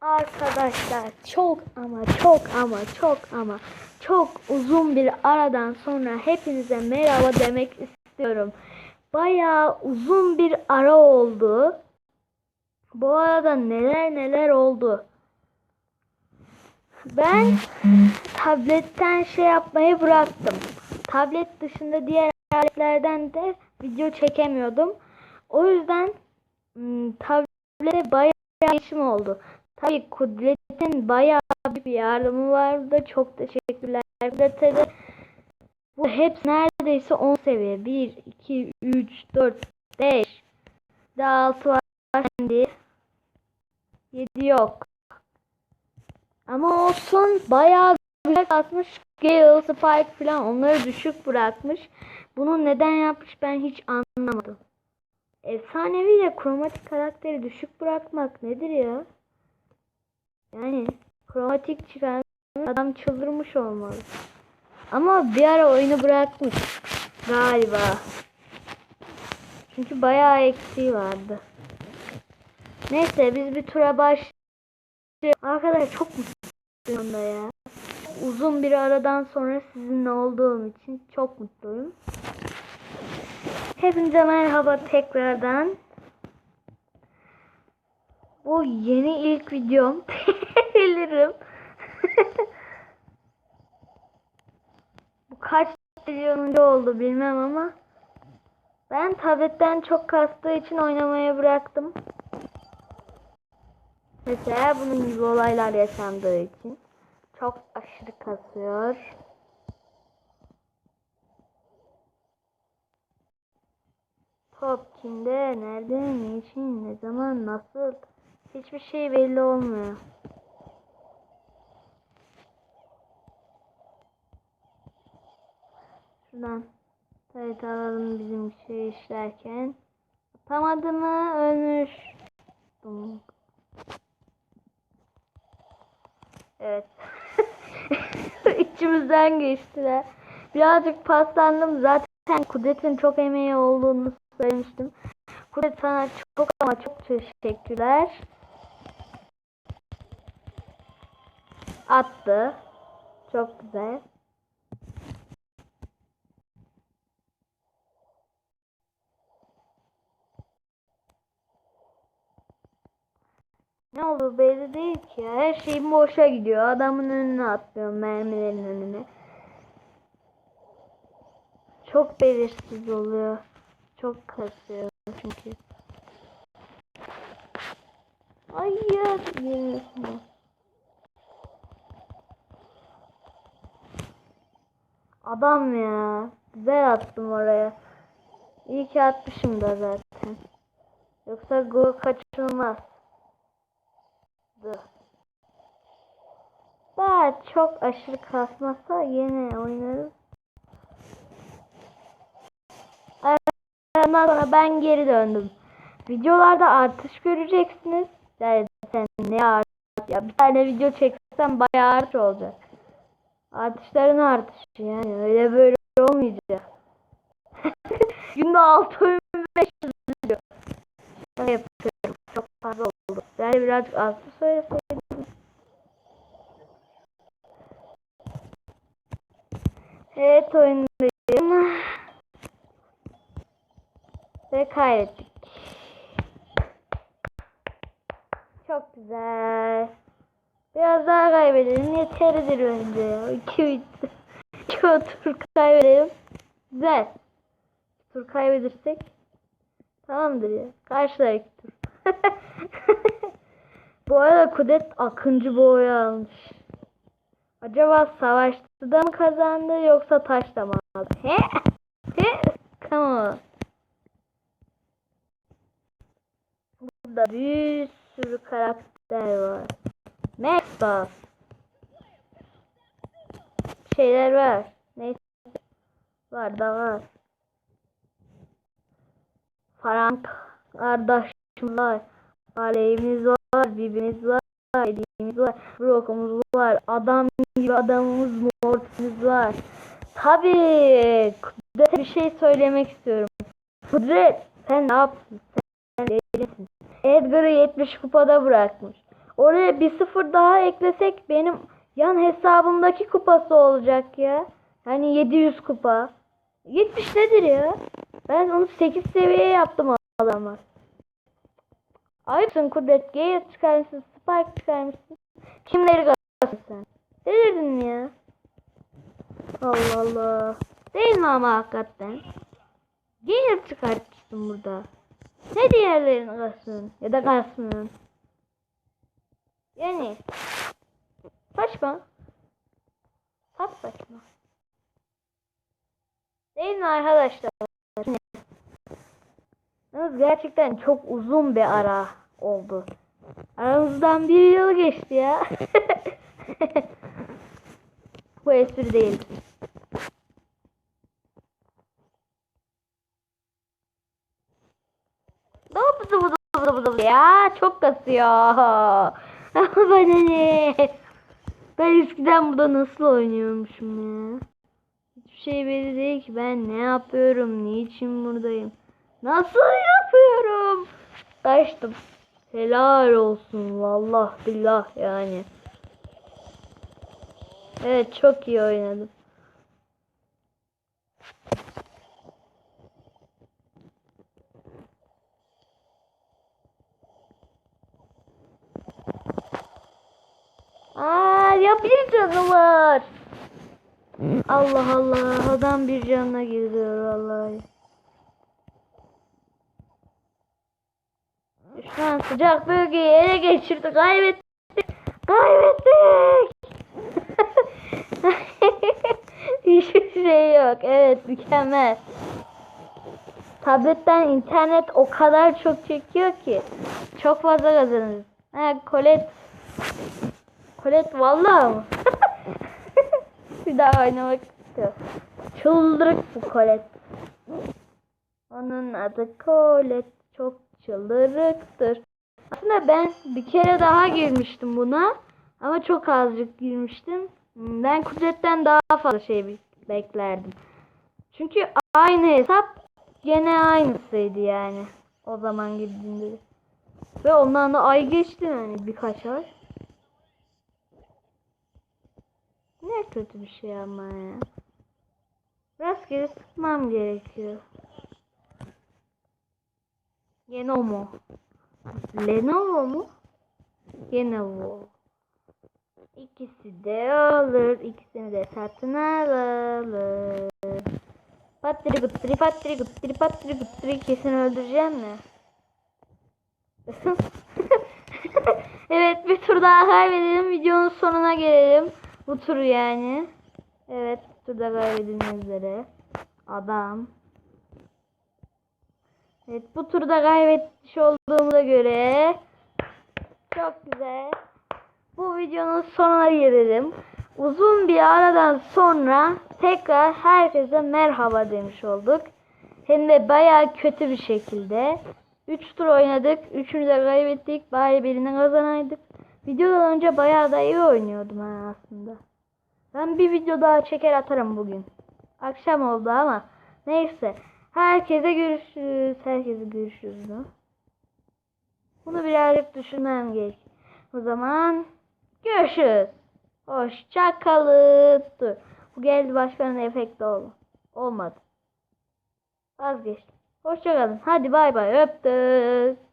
Arkadaşlar çok ama çok ama çok ama çok uzun bir aradan sonra hepinize merhaba demek istiyorum. Bayağı uzun bir ara oldu. Bu arada neler neler oldu. Ben tabletten şey yapmayı bıraktım. Tablet dışında diğer aletlerden de video çekemiyordum. O yüzden ım, tablete bayağı işim oldu. Tabii Kudret'in bayağı bir yardımı vardı. Çok teşekkürler Kudret'e de. Bu hep neredeyse 10 seviye. 1, 2, 3, 4, 5. Daha 6 var şimdi. 7 yok. Ama olsun bayağı güzel atmış. Gale, Spike falan onları düşük bırakmış. Bunu neden yapmış ben hiç anlamadım. Efsanevi ile kromatik karakteri düşük bırakmak nedir ya? Yani kromatik çıkan adam çıldırmış olmalı. Ama bir ara oyunu bırakmış galiba. Çünkü bayağı eksiği vardı. Neyse biz bir tura başlayalım. Arkadaşlar çok mutluyum da ya. Uzun bir aradan sonra sizinle olduğum için çok mutluyum. Hepinize merhaba tekrardan. Bu yeni ilk videom. Bilirim. Bu kaç milyon önce oldu bilmem ama. Ben tabletten çok kastığı için oynamaya bıraktım. Mesela bunun gibi olaylar yaşandığı için. Çok aşırı kasıyor. Top kimde, nerede, niçin, ne zaman, nasıl? Hiçbir şey belli olmuyor. Şuradan evet alalım bizim şey işlerken. Atamadı mı? Ölmüş. Evet. İçimizden geçtiler. Birazcık paslandım. Zaten Kudret'in çok emeği olduğunu söylemiştim. Kudret sana çok ama çok teşekkürler. Attı. Çok güzel. Ne oldu belli değil ki. Her şeyim boşa gidiyor. Adamın önüne atlıyorum mermilerin önüne. Çok belirsiz oluyor. Çok kasıyor çünkü. Hayır. Girmesin. Adam ya. Güzel attım oraya. İyi ki atmışım da zaten. Yoksa gol kaçırılmaz. Daha çok aşırı kasmazsa yine oynarız. Ondan sonra ben geri döndüm. Videolarda artış göreceksiniz. Sen ne artış ya bir tane video çeksem bayağı artış olacak. Artışların artışı yani öyle böyle olmayacak. Günde 6500 video. Ne yapıyorum? Çok fazla oldu. Yani birazcık az söyleseydim. Evet oyundayım. Ve kaybettik. Çok güzel. Biraz daha kaybedelim. Yeteridir bence ya. İki bitti. İki tur kaybedelim. Güzel. Tur kaybedersek tamamdır ya. Karşılar tur. Bu arada Kudet Akıncı boyu almış. Acaba savaşta da mı kazandı yoksa taşla mı aldı? He? He? Come on. Burada bir sürü karakter var. Buff. Şeyler var. Neyse. Var da var. Frank kardeşim var. Aleyhimiz var. Birbirimiz var. Hediyemiz var. Brock'umuz var. Adam gibi adamımız Mortis'imiz var. Tabii. Kudret'e bir şey söylemek istiyorum. Kudret sen ne yaptın? Sen delisin. Edgar'ı 70 kupada bırakmış. Oraya bir sıfır daha eklesek benim yan hesabımdaki kupası olacak ya. Yani 700 kupa. 70 nedir ya? Ben onu 8 seviye yaptım adamı. Ayıpsın Kudret. Gale çıkarmışsın. Spike çıkarmışsın. Kimleri gazlasın sen? Delirdin ya? Allah Allah. Değil mi ama hakikaten? Gale çıkartmışsın burada. Ne diğerlerini gazsın? Ya da gazsın. Yani. Saçma. Sap saçma. Değil mi arkadaşlar? Yalnız gerçekten çok uzun bir ara oldu. Aramızdan bir yıl geçti ya. Bu espri değil. Ya çok kasıyor. Bana ne? Ben eskiden burada nasıl oynuyormuşum ya? Hiçbir şey belli değil ki ben ne yapıyorum, niçin buradayım. Nasıl yapıyorum? Kaçtım. Helal olsun vallah billah yani. Evet çok iyi oynadım. Aa ya bir canı var. Allah Allah adam bir canına giriyor vallahi. Şu an sıcak bölgeyi ele geçirdi. Kaybettik. Kaybettik. Hiçbir şey yok. Evet mükemmel. Tabletten internet o kadar çok çekiyor ki. Çok fazla kazanırız. Ha Colette. Colette vallahi? Bir daha oynamak istiyor. Çıldırık bu Colette. Onun adı Colette. Çok çıldırıktır. Aslında ben bir kere daha girmiştim buna. Ama çok azıcık girmiştim. Ben Kudret'ten daha fazla şey be- beklerdim. Çünkü aynı hesap gene aynısıydı yani. O zaman girdiğimde. de. Ve ondan da ay geçti yani birkaç ay. Ne kötü bir şey ama ya. Rastgele sıkmam gerekiyor. Lenovo. Lenovo mu? Lenovo. İkisi de olur. İkisini de satın alalım. Patri gıttri patri gıttri patri gıttri kesin öldüreceğim mi? evet bir tur daha kaybedelim. Videonun sonuna gelelim. Bu turu yani. Evet turda kaybedilmek üzere. Adam. Evet bu turda kaybetmiş olduğumuza göre çok güzel. Bu videonun sonuna gelelim. Uzun bir aradan sonra tekrar herkese merhaba demiş olduk. Hem de bayağı kötü bir şekilde. 3 tur oynadık. Üçünü de kaybettik. Bari birini kazanaydık. Videodan önce bayağı da iyi oynuyordum ha aslında. Ben bir video daha çeker atarım bugün. Akşam oldu ama. Neyse. Herkese görüşürüz. Herkese görüşürüz. Bunu birazcık düşünmem gerek. O zaman görüşürüz. Hoşça kalın. Dur. Bu geldi başkanın efekti oldu. Olmadı. Vazgeçtim. Hoşça kalın. Hadi bay bay. Öptük.